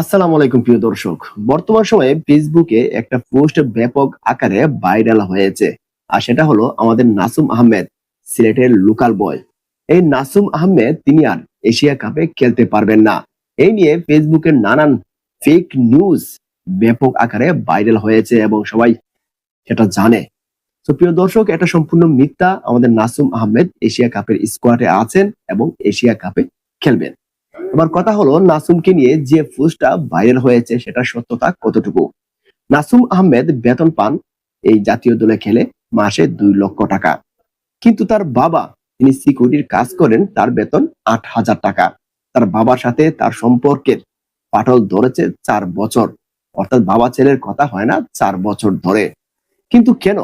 আসসালামু আলাইকুম প্রিয় দর্শক। বর্তমান সময়ে ফেসবুকে একটা পোস্ট ব্যাপক আকারে ভাইরাল হয়েছে, আর সেটা হলো আমাদের নাসুম আহমেদ, সিলেটের লোকাল বয় এই নাসুম আহমেদ, তিনি আর এশিয়া কাপে খেলতে পারবেন না। এই নিয়ে ফেসবুকের নানান ফেক নিউজ ব্যাপক আকারে ভাইরাল হয়েছে এবং সবাই সেটা জানে। তো প্রিয় দর্শক, এটা সম্পূর্ণ মিথ্যা। আমাদের নাসুম আহমেদ এশিয়া কাপের স্কোয়াডে আছেন এবং এশিয়া কাপে খেলবেন। এবার কথা হলো নাসুমকে নিয়ে যে পোস্টটা ভাইরাল হয়েছে সেটা সত্যতা কতটুকু? নাসুম আহমেদ বেতন পান এই জাতীয় দলে খেলে মাসে দুই লক্ষ টাকা। কিন্তু তার বাবা, তিনি সিকিউরিটির কাজ করেন, তার বেতন আট হাজার টাকা। তার বাবার সাথে তার সম্পর্কের পাটল ধরেছে চার বছর। অর্থাৎ বাবা ছেলের কথা হয় না চার বছর ধরে। কিন্তু কেন?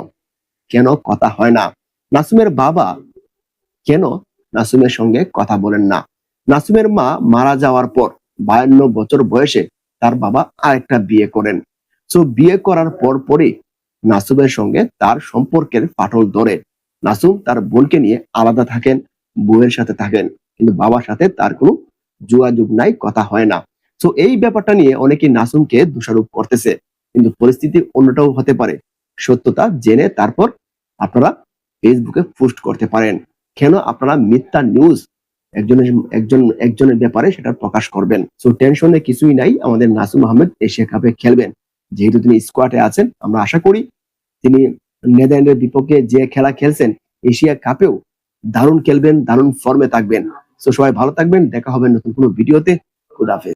কেন কথা হয় না? নাসুমের বাবা কেন নাসুমের সঙ্গে কথা বলেন না? নাসুমের মা মারা যাওয়ার পর বায়ান্ন বছর বয়সে তার বাবা আরেকটা বিয়ে করেন। সো বিয়ে করার পর পরই নাসুমের সঙ্গে তার সম্পর্কের ফাটল ধরে। নাসুম তার বোনকে নিয়ে আলাদা থাকেন, বউয়ের সাথে থাকেন, কিন্তু বাবার সাথে তার কোনো যোগাযোগ নাই, কথা হয় না। তো এই ব্যাপারটা নিয়ে অনেকে নাসুমকে দোষারোপ করতেছে, কিন্তু পরিস্থিতি অন্যটাও হতে পারে। সত্যতা জেনে তারপর আপনারা ফেসবুকে পোস্ট করতে পারেন। কেন আপনারা মিথ্যা নিউজ একজনের একজন একজনের ব্যাপারে সেটা প্রকাশ করবেন। সো টেনশনে কিছুই নাই। আমাদের নাসুম আহমেদ এশিয়া কাপে খেলবেন। যেহেতু তিনি স্কোয়াডে আছেন, আমরা আশা করি তিনি নেদারল্যান্ডের বিপক্ষে যে খেলা খেলছেন, এশিয়া কাপেও দারুণ খেলবেন, দারুণ ফর্মে থাকবেন। সো সবাই ভালো থাকবেন। দেখা হবে নতুন কোনো ভিডিওতে খুদাফেজ